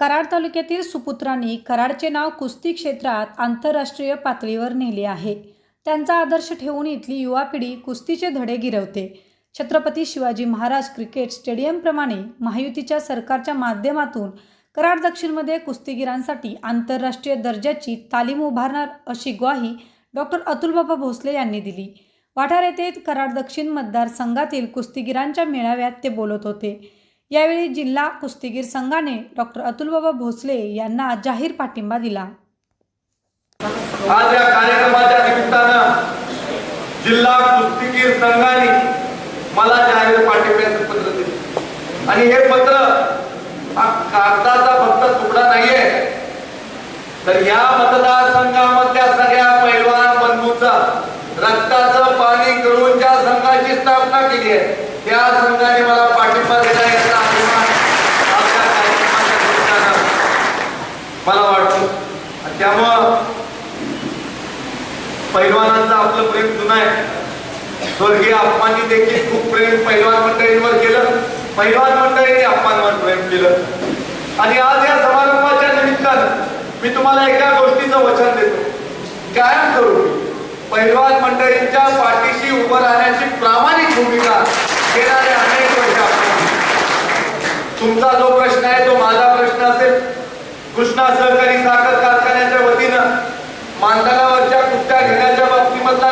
कराड तालुक्यातील सुपुत्रांनी कराडचे नाव कुस्ती क्षेत्रात आंतरराष्ट्रीय पातळीवर नेले आहे. त्यांचा आदर्श ठेवून इथली युवा पिढी कुस्तीचे धडे गिरवते. छत्रपती शिवाजी महाराज क्रिकेट स्टेडियमप्रमाणे महायुतीच्या सरकारच्या माध्यमातून कराड दक्षिणमध्ये कुस्तीगिरांसाठी आंतरराष्ट्रीय दर्जाची तालीम उभारणार अशी ग्वाही डॉक्टर अतुलबाबा भोसले यांनी दिली. वाठार येथे कराड दक्षिण मतदारसंघातील कुस्तीगिरांच्या मेळाव्यात ते बोलत होते. यावेळी जिल्हा कुस्तीगीर संघाने डॉक्टर अतुलबाबा भोसले यांना जाहीर पाठिंबा दिला. आज या कार्यक्रमाच्या निमित्तानं जिल्हा कुस्तीगीर संघाने मला जाहीर पाठिंब्याचं पत्र दिले. आणि हे पत्र हा कागदाचा फक्त तुकडा नाहीये. तर या मतदारसंघामधल्या सगळ्या पैलवान बंधूचा रक्ताचं पाणी करून ज्या संघाची स्थापना केली आहे त्या संघाने मला पाठिंबा दिला याचा अभिमान आपल्या कार्यक्रमाच्या निमित्तानं मला वाटतो आणि त्यामुळं पैलवानांचं आपलं प्रेम जुनं आहे. स्वर्गीय अप्पांनी देखील खूप प्रेम पैलवान मंडळींवर केलं. पैलवान मंडळींनी अप्पांवर प्रेम केलं. आणि आज या समारंभाच्या निमित्तानं मी तुम्हाला एका गोष्टीचं वचन देतो. कायम करू. पैलवान मंडळींच्या पाठीशी उभं राहण्याची प्रामाणिक भूमिका येणारे अनेक वर्ष तुमचा जो प्रश्न आहे तो माझा प्रश्न असेल. कृष्णा सर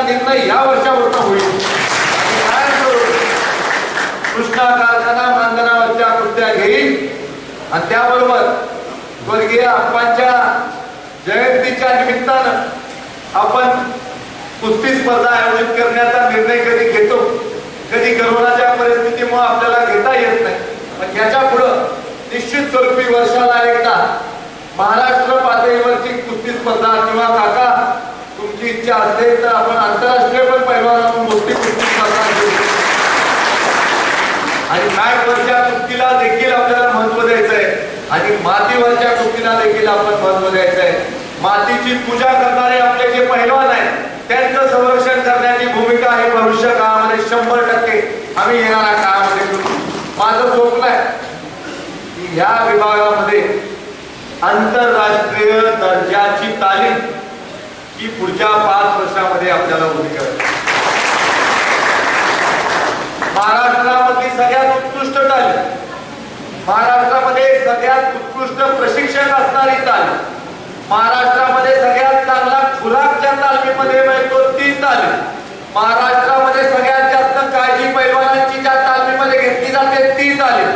निर्णय या वर्षावरचा होईल. काय करू? कृष्णा कारखाना मानधनावरच्या कृत्या घेईल. आणि त्याबरोबर स्वर्गीय आप्पांच्या जयंतीच्या निमित्तानं आपण कुस्ती स्पर्धा आयोजित करण्याचा निर्णय कधी घेतो? कधी करोनाच्या परिस्थितीमुळे आपल्याला घेता येत नाही. पण याच्या पुढं निश्चित स्वरूपी वर्षाला एकदा महाराष्ट्र पातळीवरची कुस्ती स्पर्धा किंवा काका तुमची इच्छा असेल तर आपण आंतरराष्ट्रीय पण पैलवान मोठी कुस्ती आणि मॅटवरच्या कुस्तीला देखील आपल्याला महत्त्व द्यायचं आहे आणि मातीवरच्या कुस्तीला देखील आपण महत्त्व द्यायचं आहे मातीची पूजा करणारे आपले जे पैलवान आहेत त्यांचं संरक्षण करण्याची भूमिका आहे भविष्य काळामध्ये शंभर टक्के. आम्ही येणाऱ्या काळामध्ये. माझं स्वप्न आहे की या विभागामध्ये आंतरराष्ट्रीय दर्जाची तालीम ही पुढच्या पाच वर्षामध्ये आपल्याला उभी करायची महाराष्ट्रामधली सगळ्यात उत्कृष्ट तालीम महाराष्ट्रामध्ये सगळ्यात उत्कृष्ट प्रशिक्षक असणारी तालीम महाराष्ट्रामध्ये सगळ्यात चांगला खुराक ज्या तालमीमध्ये मिळतो ती तालीम महाराष्ट्रामध्ये सगळ्यात जास्त काळजी पैलवानांची ज्या तालमीमध्ये घेतली जाते ती तालीम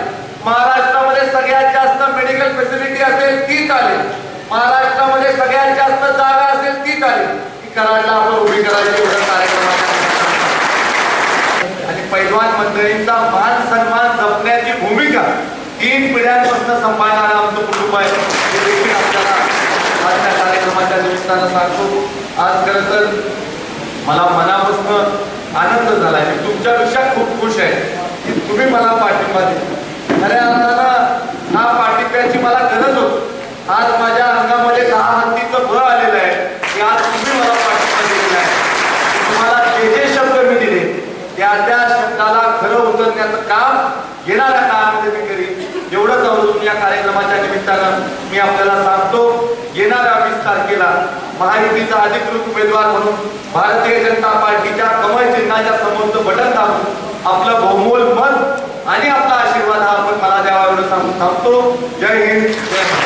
महाराष्ट्रामध्ये सगळ्यात जास्त मेडिकल फॅसिलिटी असेल ती तालीम महाराष्ट्रामध्ये सगळ्यात जास्त जागा असेल ती तालीम ही कराडला आपण उभी करायची एवढं कार्यक्रमाच्या आणि पैलवान मंडळींचा मान सन्मान जपण्याची भूमिका तीन पिढ्यांपासून सांभाळणारं आमचं कुटुंब आहे. हे देखील आपल्याला आजच्या कार्यक्रमाच्या निमित्तानं सांगतो. आज खरं तर मला मनापासून आनंद झाला आहे मी तुमच्यापेक्षा खूप खुश आहे. की तुम्ही मला पाठिंबा दिला. खऱ्या अर्थानं हा पाठिंब्याची मला गरज होती. आज माझ्या अंगामध्ये दहा हत्तीचं बळ आलेलं आहे की आज तुम्ही मला पाठिंबा दिलेला आहे तुम्हाला जे जे शब्द मी दिले त्या त्या शब्दाला खरं उतरण्याचं काम येणाऱ्या काळामध्ये मी करीन. एवढंच आवर्जून या कार्यक्रमाच्या निमित्तानं मी आपल्याला सांगतो येणाऱ्या वीस तारखेला महायुतीचा अधिकृत उमेदवार म्हणून भारतीय जनता पार्टीच्या कमळ चिन्हाच्या समोरचं बटन दाबून आपलं बहुमोल मत आणि आपला आशीर्वाद हा आपण मला द्यावा एवढं सांगून थांबतो जय हिंद जय